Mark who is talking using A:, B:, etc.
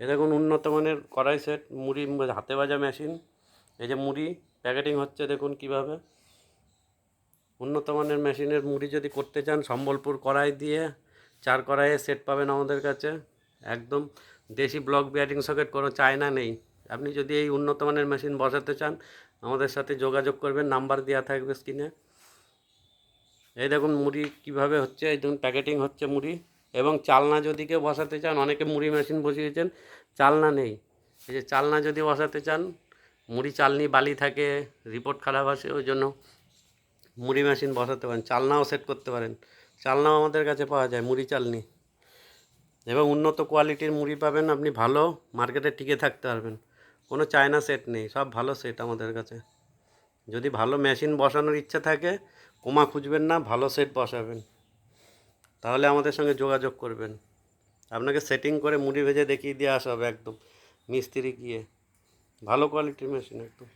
A: এ দেখুন উন্নত মানের কড়াই সেট মুড়ি হাতে ভাজা মেশিন এই যে মুড়ি প্যাকেটিং হচ্ছে দেখুন কীভাবে। উন্নত মানের মেশিনের মুড়ি যদি করতে চান, সম্বলপুর কড়াই দিয়ে চার কড়াইয়ে সেট পাবেন আমাদের কাছে। একদম দেশি ব্লক বিয়ারিং সকেট কোনো চায়না নেই। আপনি যদি এই উন্নত মানের মেশিন বসাতে চান, আমাদের সাথে যোগাযোগ করবেন, নাম্বার দেওয়া থাকবে স্ক্রিনে এই দেখুন মুড়ি কীভাবে হচ্ছে, এই দেখুন প্যাকেটিং হচ্ছে মুড়ি। এবং চালনা যদি কেউ বসাতে চান, অনেকে মুড়ি মেশিন বসিয়েছেন, চালনা নেই। এই যে চালনা যদি বসাতে চান, মুড়ি চালনি বালি থাকে, রিপোর্ট খারাপ আসে ওই জন্য মুড়ি মেশিন বসাতে পারেন। চালনাও সেট করতে পারেন। চালনাও আমাদের কাছে পাওয়া যায়, মুড়ি চালনি। এবং উন্নত কোয়ালিটির মুড়ি পাবেন, আপনি ভালো মার্কেটে টিকে থাকতে পারবেন। কোনো চায়না সেট নেই, সব ভালো সেট আমাদের কাছে। যদি ভালো মেশিন বসানোর ইচ্ছা থাকে, কোমা খুঁজবেন না, ভালো সেট বসাবেন। তাহলে আমাদের সঙ্গে যোগাযোগ করবেন। আপনাকে সেটিং করে মুড়ি ভেজে দেখিয়ে দিয়ে আসা হবে একদম। মিস্ত্রি গিয়ে। ভালো কোয়ালিটির মেশিন একদম।